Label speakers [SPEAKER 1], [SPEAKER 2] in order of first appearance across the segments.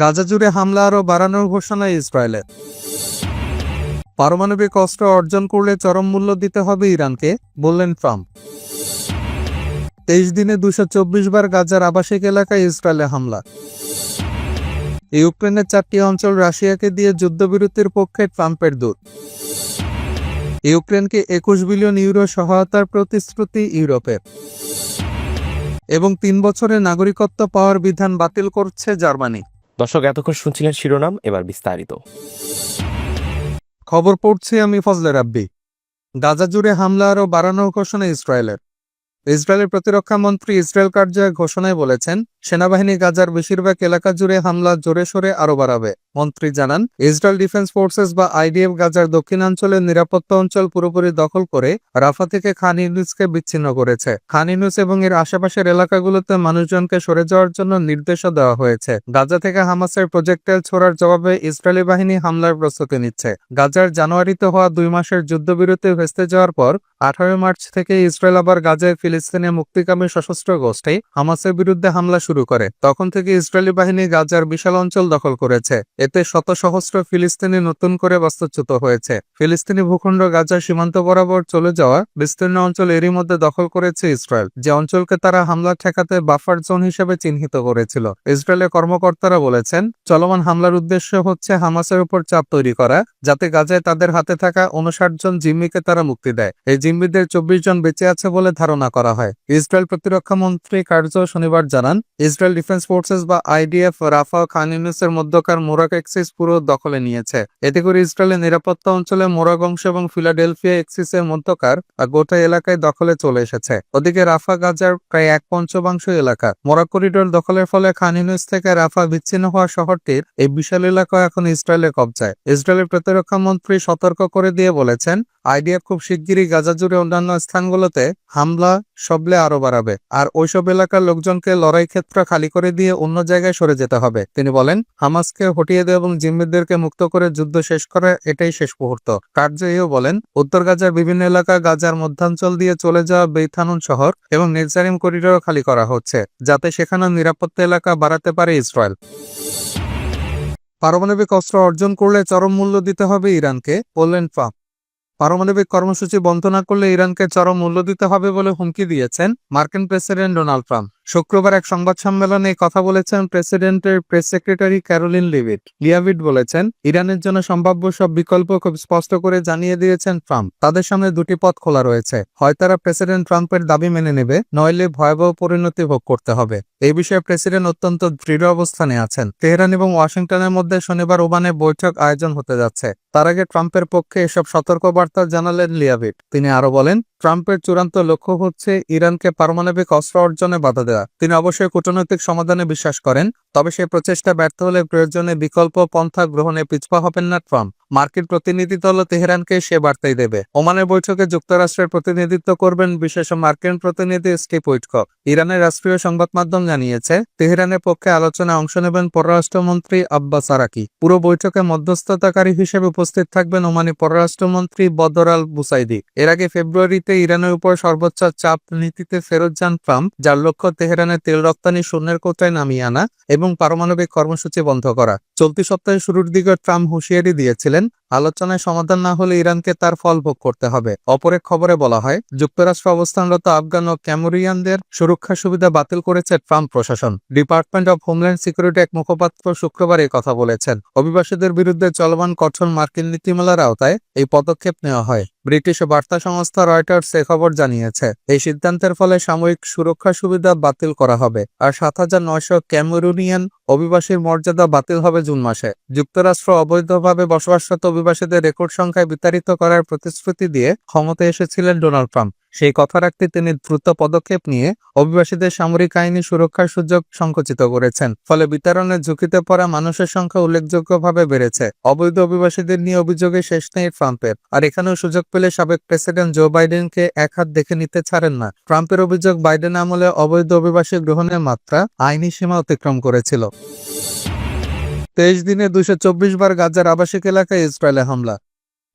[SPEAKER 1] গাজা জুড়ে হামলা আরও বাড়ানোর ঘোষণা ইসরায়েলের। পারমাণবিক অস্ত্র অর্জন করলে চরম মূল্য দিতে হবে ইরানকে, বললেন ট্রাম্প। তেইশ দিনে দুশো চব্বিশ বার গাজার আবাসিক এলাকায় ইসরায়েলে হামলা। ইউক্রেনের চারটি অঞ্চল রাশিয়াকে দিয়ে যুদ্ধবিরতির পক্ষে ট্রাম্পের দূত। ইউক্রেনকে একুশ বিলিয়ন ইউরো সহায়তার প্রতিশ্রুতি ইউরোপের। এবং তিন বছরের নাগরিকত্ব পাওয়ার বিধান বাতিল করছে জার্মানি।
[SPEAKER 2] দর্শক, এতক্ষণ শুনছিলেন শিরোনাম, এবার বিস্তারিত।
[SPEAKER 1] খবর পড়ছি আমি ফজলে রাব্বি। গাজা জুড়ে হামলা আরও বাড়ানোর ঘোষণা ইসরায়েলের। ইসরায়েলের প্রতিরক্ষা মন্ত্রী ইসরায়েল কার্যালয় ঘোষণায় বলেছেন, সেনাবাহিনী গাজার বেশিরভাগ এলাকা জুড়ে হামলা জোরে সোরে আরও বাড়াবে। মন্ত্রী জানান, ইসরায়েল ডিফেন্স ফোর্সেস বা আইডিএফ গাজার দক্ষিণাঞ্চলের নিরাপত্তা অঞ্চল পুরোপুরি দখল করে রাফা থেকে খান ইউনিসকে বিচ্ছিন্ন করেছে। খান ইউনিস এবং এর আশেপাশের এলাকাগুলোতে মানুষজনকে সরে যাওয়ার জন্য নির্দেশও দেওয়া হয়েছে। গাজা থেকে হামাসের প্রজেক্টাইল ছোড়ার জবাবে ইসরায়েলি বাহিনী হামলার প্রস্তুতি নিচ্ছে। গাজার জানুয়ারিতে হওয়া দুই মাসের যুদ্ধবিরতি ভেস্তে যাওয়ার পর, আঠারোই মার্চ থেকে ইসরায়েল আবার গাজায় ফিলিস্তিনে মুক্তিকামী সশস্ত্র গোষ্ঠী হামাসের বিরুদ্ধে হামলা শুরু করে। তখন থেকে ইসরায়েলি বাহিনী গাজার বিশাল অঞ্চল দখল করেছে। এতে শত সহস্র ফিলিস্তিনি নতুন করে বাস্তুচ্যুত হয়েছে। ফিলিস্তিনি ভূখণ্ড গাজার সীমান্ত বরাবর চলে যাওয়া বিস্তীর্ণ অঞ্চল এরই মধ্যে দখল করেছে ইসরায়েল। যে অঞ্চলকে তারা হামলা ঠেকাতে বাফার জোন হিসেবে চিহ্নিত করেছিল। ইসরায়েলের কর্মকর্তারা বলেছেন, চলমান হামলার উদ্দেশ্য হচ্ছে হামাসের উপর চাপ তৈরি করা, যাতে গাজায় তাদের হাতে থাকা উনষাট জন জিম্মিকে তারা মুক্তি দেয়। এই জিম্মিদের চব্বিশ জন বেঁচে আছে বলে ধারণা করা হয়। ইসরায়েল প্রতিরক্ষা মন্ত্রী কার্য শনিবার জানান, ইসরায়েল ডিফেন্স ফোর্সেস বা আইডিএফ রাফা খান ইউনিসের মধ্যকার মোরাক এক্সিস পুরো দখলে নিয়েছে। এতে করে ইসরায়েলের নিরাপত্তা অঞ্চলে মোরাক অংশ এবং ফিলাডেলফিয়া এক্সিসের মধ্যকার গোটা এলাকায় দখলে চলে এসেছে। ওদিকে রাফা গাজার প্রায় এক পঞ্চমাংশ এলাকা। মোরাক করিডোর দখলের ফলে খান ইউনিস থেকে রাফা বিচ্ছিন্ন হওয়া শহরটির এই বিশাল এলাকা এখন ইসরায়েলের কবজায়। ইসরায়েলের প্রতিরক্ষা মন্ত্রী সতর্ক করে দিয়ে বলেছেন আইডিএফ খুব শিগগিরই গাজা জুড়ে অন্যান্য স্থানগুলোতে হামলা সবলে আরও বাড়াবে। আর ওইসব এলাকার লোকজনকে লড়াই ক্ষেত্র খালি করে দিয়ে অন্য জায়গায় সরে যেতে হবে। তিনি বলেন, হামাসকে হটিয়ে দেওয়া এবং জিম্মিদেরকে মুক্ত করে যুদ্ধ শেষ করে এটাই শেষ মুহূর্ত। কার্য এও বলেন, উত্তর গাজার বিভিন্ন এলাকা গাজার মধ্যাঞ্চল দিয়ে চলে যাওয়া বেইথানুন শহর এবং নির্জারিম করিডোর খালি করা হচ্ছে, যাতে সেখানে নিরাপত্তা এলাকা বাড়াতে পারে ইসরায়েল। পারমাণবিক অস্ত্র অর্জন করলে চরম মূল্য দিতে হবে ইরানকে, বললেন ট্রাম্প। পারমাণবিক কর্মসূচি বন্ধ না করলে ইরানকে চরম মূল্য দিতে হবে বলে হুমকি দিয়েছেন মার্কিন প্রেসিডেন্ট ডোনাল্ড ট্রাম্প। শুক্রবার এক সংবাদ সম্মেলনে কথা বলেছেন প্রেসিডেন্টের press secretary Caroline Leavitt. Leavitt বলেছেন, ইরানের জন্য সম্ভাব্য সব বিকল্প খুব স্পষ্ট করে জানিয়ে দিয়েছেন ট্রাম্প। তাদের সামনে দুটি পথ খোলা রয়েছে। হয় তারা প্রেসিডেন্ট ট্রাম্পের দাবি মেনে নেবে, নইলে ভয়াবহ পরিণতি ভোগ করতে হবে। এই বিষয়ে প্রেসিডেন্ট অত্যন্ত দৃঢ় অবস্থানে আছেন। তেহরান এবং ওয়াশিংটনের মধ্যে শনিবার ওমানে বৈঠক আয়োজন হতে যাচ্ছে। তার আগে ট্রাম্পের পক্ষে এসব সতর্কবার্তা জানালেন লিয়াভিট। তিনি আরও বলেন ট্রাম্পের চূড়ান্ত লক্ষ্য হচ্ছে ইরানকে পারমাণবিক অস্ত্র অর্জনে বাধা দেওয়া। তিনি অবশ্যই কূটনৈতিক সমাধানে বিশ্বাস করেন, তবে সেই প্রচেষ্টা ব্যর্থ হলে প্রয়োজনে বিকল্প পন্থা গ্রহণে পিছপা হবেন না ট্রাম্প। মার্কিন প্রতিনিধি দল তেহরানকে সে বার্তাই দেবে। ওমানের বৈঠকে যুক্তরাষ্ট্রের প্রতিনিধিত্ব করবেন বিশেষ মার্কিন প্রতিনিধি স্টিভ উইটকক ইরানের রাষ্ট্রীয় সংবাদ মাধ্যম জানিয়েছে, তেহরানের পক্ষে আলোচনায় অংশ নেবেন পররাষ্ট্রমন্ত্রী আব্বাস আরাকি। পুরো বৈঠকে মধ্যস্থতাকারী হিসেবে উপস্থিত থাকবেন ওমানি পররাষ্ট্রমন্ত্রী বদর আল বুসাইদি। এর আগে ফেব্রুয়ারিতে ইরানের উপর সর্বোচ্চ চাপ নীতিতে ফেরত যান ট্রাম্প, যার লক্ষ্য তেহরানের তেল রপ্তানি শূন্যের কোটায় নামিয়ে আনা এবং পারমাণবিক কর্মসূচি বন্ধ করা। চলতি সপ্তাহের শুরুর দিকে ট্রাম্প হুঁশিয়ারি দিয়েছিলেন, আলোচনায় সমাধান না হলে ইরানকে তার ফল ভোগ করতে হবে। অপরের খবরে বলা হয়, যুক্তরাষ্ট্র অবস্থানরত আফগান ও ক্যামোরিয়ানদের সুরক্ষা সুবিধা বাতিল করেছে ট্রাম্প প্রশাসন। ডিপার্টমেন্ট অব হোমল্যান্ড সিকিউরিটি এক মুখপাত্র শুক্রবার এই কথা বলেছেন। অভিবাসীদের বিরুদ্ধে চলমান কঠোর মার্কিন নীতিমালার আওতায় এই পদক্ষেপ নেওয়া হয়। ব্রিটিশ বার্তা সংস্থা রয়টার্স এ খবর জানিয়েছে, এই সিদ্ধান্তের ফলে সাময়িক সুরক্ষা সুবিধা বাতিল করা হবে আর সাত হাজার নয়শো ক্যামেরুনিয়ান অভিবাসীর মর্যাদা বাতিল হবে জুন মাসে। যুক্তরাষ্ট্র অবৈধভাবে বসবাসরত অভিবাসীদের রেকর্ড সংখ্যায় বিতাড়িত করার প্রতিশ্রুতি দিয়ে ক্ষমতায় এসেছিলেন ডোনাল্ড ট্রাম্প। সেই কথা রাখতে তিনি দ্রুত পদক্ষেপ নিয়ে অভিবাসীদের সামরিক আইনি সুরক্ষার সুযোগ সংকুচিত করেছেন। ফলে বিতরণের ঝুঁকিতে পড়া মানুষের সংখ্যা উল্লেখযোগ্যভাবে বেড়েছে। অবৈধ অভিবাসীদের নিয়ে অভিযোগে শেষ নেই ট্রাম্পের। আর এখানেও সুযোগ পেলে সাবেক প্রেসিডেন্ট জো বাইডেনকে এক হাত দেখে নিতে ছাড়েন না। ট্রাম্পের অভিযোগ, বাইডেন আমলে অবৈধ অভিবাসী গ্রহণের মাত্রা আইনি সীমা অতিক্রম করেছিল। তেইশ দিনে দুশো বার গাজার আবাসিক এলাকায় ইসরায়েলে হামলা।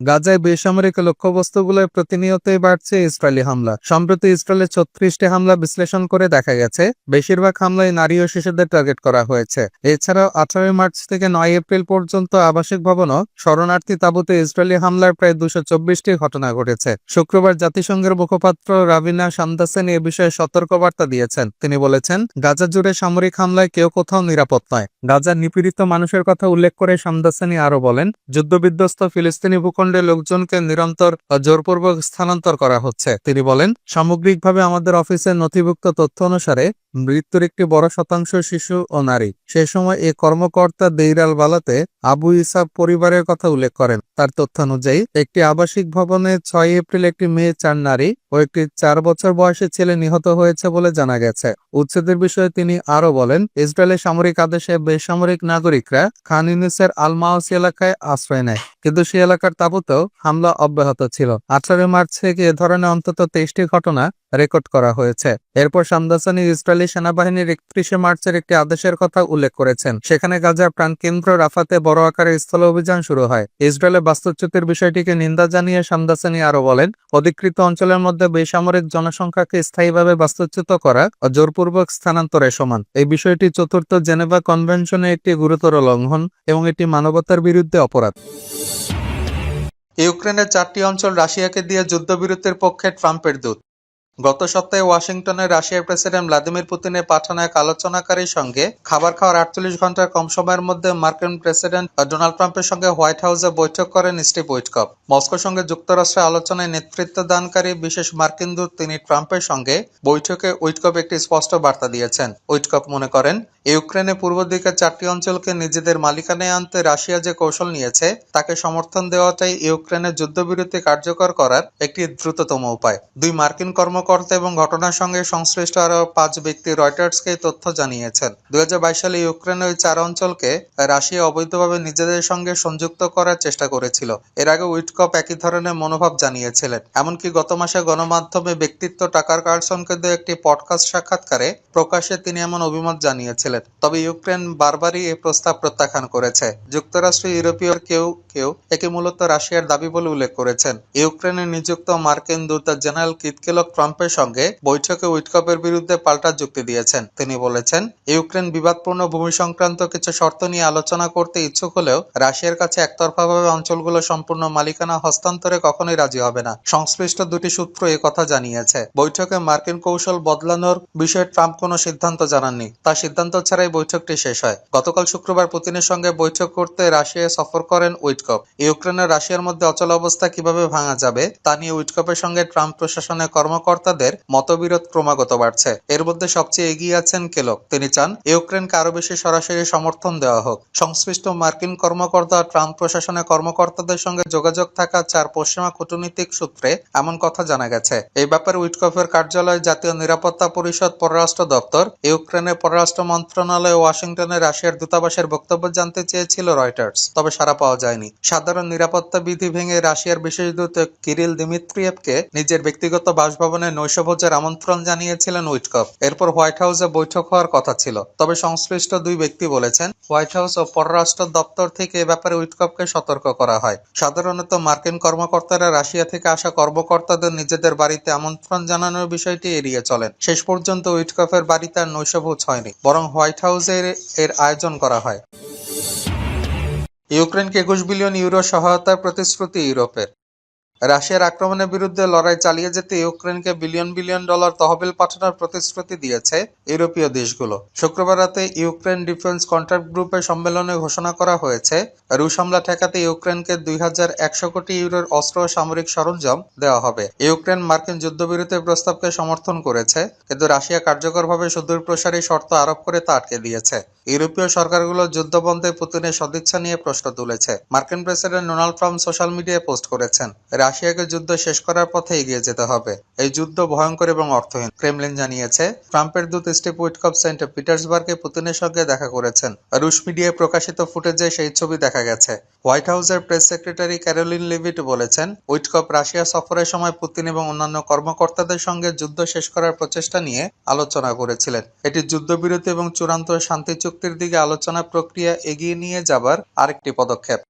[SPEAKER 1] গাজায় বেসামরিক লক্ষ্যবস্তুগুলোয় প্রতিনিয়তই বাড়ছে ইসরায়েলি হামলা। সম্প্রতি ইসরায়েলের ছত্রিশটি হামলা বিশ্লেষণ করে দেখা গেছে, বেশিরভাগ হামলায় নারী ও শিশুদের টার্গেট করা হয়েছে। এছাড়াও আঠারোই মার্চ থেকে নয় এপ্রিল পর্যন্ত আবাসিক ভবন শরণার্থী তাঁবুতে ইসরায়েলি হামলার প্রায় দুশো চব্বিশটি ঘটনা ঘটেছে। শুক্রবার জাতিসংঘের মুখপাত্র রাবিনা সান্দাসেন এ বিষয়ে সতর্কবার্তা দিয়েছেন। তিনি বলেছেন, গাজা জুড়ে সামরিক হামলায় কেউ কোথাও নিরাপদ নয়। গাজার নিপীড়িত মানুষের কথা উল্লেখ করে সামদাসানি আরও বলেন, যুদ্ধবিধ্বস্ত ফিলিস্তিনি ভূখণ্ডে লোকজনকে নিরন্তর জোরপূর্বক স্থানান্তর করা হচ্ছে। তিনি বলেন সামগ্রিকভাবে আমাদের অফিসের নথিভুক্ত তথ্য অনুসারে মৃত্যুর একটি বড় শতাংশ শিশু ও নারী। সে সময় এই কর্মকর্তা দেইরাল বালাতে আবু ইসাব পরিবারের কথা উল্লেখ করেন। তার তথ্যানুযায়ী একটি আবাসিক ভবনে ছয় এপ্রিল একটি মেয়ে, চার নারী ও একটি চার বছর বয়সী ছেলে নিহত হয়েছে বলে জানা গেছে। উচ্ছেদের বিষয়ে তিনি আরও বলেন ইসরায়েলের সামরিক আদেশে বেসামরিক নাগরিকরা খান ইউনিসের আলমাউসি এলাকায় আশ্রয় নেয়, কিন্তু সে এলাকার তাঁবুতেও হামলা অব্যাহত ছিল। আঠারো মার্চ থেকে এ ধরনের অন্তত তেইশটি ঘটনা রেকর্ড করা হয়েছে। এরপর সামদাসানি ইসরায়েলি সেনাবাহিনীর একত্রিশে মার্চের একটি আদেশের কথা উল্লেখ করেছেন। সেখানে গাজার প্রাণকেন্দ্র রাফাতে বড় আকারে স্থল অভিযান শুরু হয়। ইসরায়েলের বাস্তুচ্যুতির বিষয়টিকে নিন্দা জানিয়ে সামদাসানি আরও বলেন, অধিকৃত অঞ্চলের মধ্যে বেসামরিক জনসংখ্যাকে স্থায়ীভাবে বাস্তুচ্যুত করা ও জোরপূর্বক স্থানান্তরে সমান। এই বিষয়টি চতুর্থ জেনেভা কনভেনশনে একটি গুরুতর লঙ্ঘন এবং এটি মানবতার বিরুদ্ধে অপরাধ। ইউক্রেনের চারটি অঞ্চল রাশিয়াকে দিয়ে যুদ্ধবিরতির পক্ষে ট্রাম্পের দূত। গত সপ্তাহে ওয়াশিংটনে রাশিয়ার প্রেসিডেন্ট ভ্লাদিমির পুতিনের পাঠানো এক আলোচনাকারীর সঙ্গে খাবার খাওয়ার আটচল্লিশ ঘণ্টার কম সময়ের মধ্যে মার্কিন প্রেসিডেন্ট ডোনাল্ড ট্রাম্পের সঙ্গে হোয়াইট হাউসে বৈঠক করেন স্টিভ উইটকপ মস্কোর সঙ্গে যুক্তরাষ্ট্রের আলোচনায় নেতৃত্ব দানকারী বিশেষ মার্কিন দূত তিনি ট্রাম্পের সঙ্গে বৈঠকে উইটকপ একটি স্পষ্ট বার্তা দিয়েছেন। উইটকপ মনে করেন ইউক্রেনের পূর্ব দিকের চারটি অঞ্চলকে নিজেদের মালিকানায় আনতে রাশিয়া যে কৌশল নিয়েছে, তাকে সমর্থন দেওয়াটাই ইউক্রেনের যুদ্ধবিরতি কার্যকর করার একটি দ্রুততম উপায়। দুই মার্কিন কর্মকর্তা এবং ঘটনার সঙ্গে সংশ্লিষ্ট আরও পাঁচ ব্যক্তি রয়টার্সকে তথ্য জানিয়েছেন। দুই হাজার বাইশ সালে ইউক্রেনের চার অঞ্চলকে রাশিয়া অবৈধভাবে নিজেদের সঙ্গে সংযুক্ত করার চেষ্টা করেছিল। এর আগে উইটকপ একই ধরনের মনোভাব জানিয়েছিলেন। এমনকি গত মাসে গণমাধ্যমে ব্যক্তিত্ব টাকার কার্লসনকে দেওয়া একটি পডকাস্ট সাক্ষাৎকারে প্রকাশ্যে তিনি এমন অভিমত জানিয়েছিলেন। তবে ইউক্রেন বারবারই এই প্রস্তাব প্রত্যাখ্যান করেছে। যুক্তরাষ্ট্র, ইউরোপীয় কেউ কেউ একে মূলত রাশিয়ার দাবি বলে উল্লেখ করেছেন। ইউক্রেনে নিযুক্ত মার্কিন দূত জেনারেল কিতকেলক ট্রাম্পের সঙ্গে বৈঠকে উইটকপের বিরুদ্ধে পাল্টা যুক্তি দিয়েছেন। তিনি বলেছেন, ইউক্রেন বিবাদপূর্ণ ভূমি সংক্রান্ত কিছু শর্ত নিয়ে আলোচনা করতে ইচ্ছুক হলেও রাশিয়ার কাছে একতরফাভাবে অঞ্চলগুলো সম্পূর্ণ মালিকানা হস্তান্তরে কখনোই রাজি হবে না। সংশ্লিষ্ট দুটি সূত্র এ কথা জানিয়েছে। বৈঠকে মার্কিন কৌশল বদলানোর বিষয়ে ট্রাম্প কোনো সিদ্ধান্ত জানাননি। তার সিদ্ধান্ত ছাড়াই বৈঠকটি শেষ হয়। গতকাল শুক্রবার পুতিনের সঙ্গে বৈঠক করতে রাশিয়ায় সফর করেন উইটকপ। ইউক্রেনের রাশিয়ার মধ্যে অচল অবস্থা কীভাবে ভাঙা যাবে তা নিয়ে উইটকপের সঙ্গে ট্রাম্প প্রশাসনের কর্মকর্তাদের মতবিরোধ ক্রমাগত বাড়ছে। এর মধ্যে সবচেয়ে এগিয়ে আছেন কেলক তিনি চান ইউক্রেনকে আরও বেশি সরাসরি সমর্থন দেওয়া হোক। সংশ্লিষ্ট মার্কিন কর্মকর্তা ট্রাম্প প্রশাসনের কর্মকর্তাদের সঙ্গে যোগাযোগ থাকা চার পশ্চিমা কূটনীতিক সূত্রে এমন কথা জানা গেছে। এই ব্যাপারে উইটকফের কার্যালয় জাতীয় নিরাপত্তা পরিষদ পররাষ্ট্র দপ্তর, ইউক্রেনের পররাষ্ট্র মন্ত্রণালয় ওয়াশিংটনে রাশিয়ার দূতাবাসের বক্তব্য জানতে চেয়েছিল রয়টার্স, তবে সারা পাওয়া যায়নি। সাধারণ নিরাপত্তা বিধি ভেঙে রাশিয়ার বিশেষ দূত কিরিল দিমিত্রিয়েভকে নিজের ব্যক্তিগত বাসভবনে নৈশভোজের আমন্ত্রণ জানিয়েছিলেন উইটকপ এরপর হোয়াইট হাউসে বৈঠক হওয়ার কথা ছিল। তবে সংশ্লিষ্ট দুই ব্যক্তি বলেছেন, হোয়াইট হাউস ও পররাষ্ট্র দপ্তর থেকে এ ব্যাপারে উইটকপকে সতর্ক করা হয়। সাধারণত মার্কিন কর্মকর্তারা রাশিয়া থেকে আসা কর্মকর্তাদের নিজেদের বাড়িতে আমন্ত্রণ জানানোর বিষয়টি এড়িয়ে চলেন। শেষ পর্যন্ত উইটকপের বাড়িতে আর নৈশভোজ হয়নি, বরং হোয়াইট হাউসের এর আয়োজন করা হয়। ইউক্রেনকে একুশ বিলিয়ন ইউরো সহায়তার প্রতিশ্রুতি ইউরোপের। রাশিয়ার আক্রমণের বিরুদ্ধে লড়াই চালিয়ে যেতে ইউক্রেনকে বিলিয়ন বিলিয়ন ডলার তহবিল পাঠানোর প্রতিশ্রুতি দিয়েছে ইউরোপীয় দেশগুলো। শুক্রবার রাতে ইউক্রেন ডিফেন্স কন্ট্রাক্ট গ্রুপের সম্মেলনে ঘোষণা করা হয়েছে, রুশ হামলা ঠেকাতে ইউক্রেনকে দুই হাজার একশো কোটি ইউরোর অস্ত্র ও সামরিক সরঞ্জাম দেওয়া হবে। ইউক্রেন মার্কিন যুদ্ধবিরতির প্রস্তাবকে সমর্থন করেছে, কিন্তু রাশিয়া কার্যকরভাবে সুদূর প্রসারী শর্ত আরোপ করে তা আটকে দিয়েছে। ইউরোপীয় সরকারগুলো যুদ্ধবন্ধে পুতিনের সদিচ্ছা নিয়ে প্রশ্ন তুলেছে। মার্কিন প্রেসিডেন্ট ডোনাল্ড ট্রাম্প সোশ্যাল মিডিয়ায় পোস্ট করেছেন রাশিয়াকে যুদ্ধ শেষ করার পথে এগিয়ে যেতে হবে। এই যুদ্ধ ভয়ঙ্কর এবং অর্থহীন, ক্রেমলিন জানিয়েছে। ট্রাম্পের দূত স্টিভ উইটকপ সেন্ট পিটার্সবার্গে পুতিনের সঙ্গে দেখা করেছেন। রুশ মিডিয়ায় প্রকাশিত ফুটেজে সেই ছবি দেখা গেছে। হোয়াইট হাউসের প্রেস সেক্রেটারি ক্যারোলিন লিভিট বলেছেন উইটকপ রাশিয়া সফরের সময় পুতিন এবং অন্যান্য কর্মকর্তাদের সঙ্গে যুদ্ধ শেষ করার প্রচেষ্টা নিয়ে আলোচনা করেছিলেন। এটি যুদ্ধবিরতি এবং চূড়ান্ত শান্তি চুক্তির দিকে আলোচনা প্রক্রিয়া এগিয়ে নিয়ে যাবার আরেকটি পদক্ষেপ।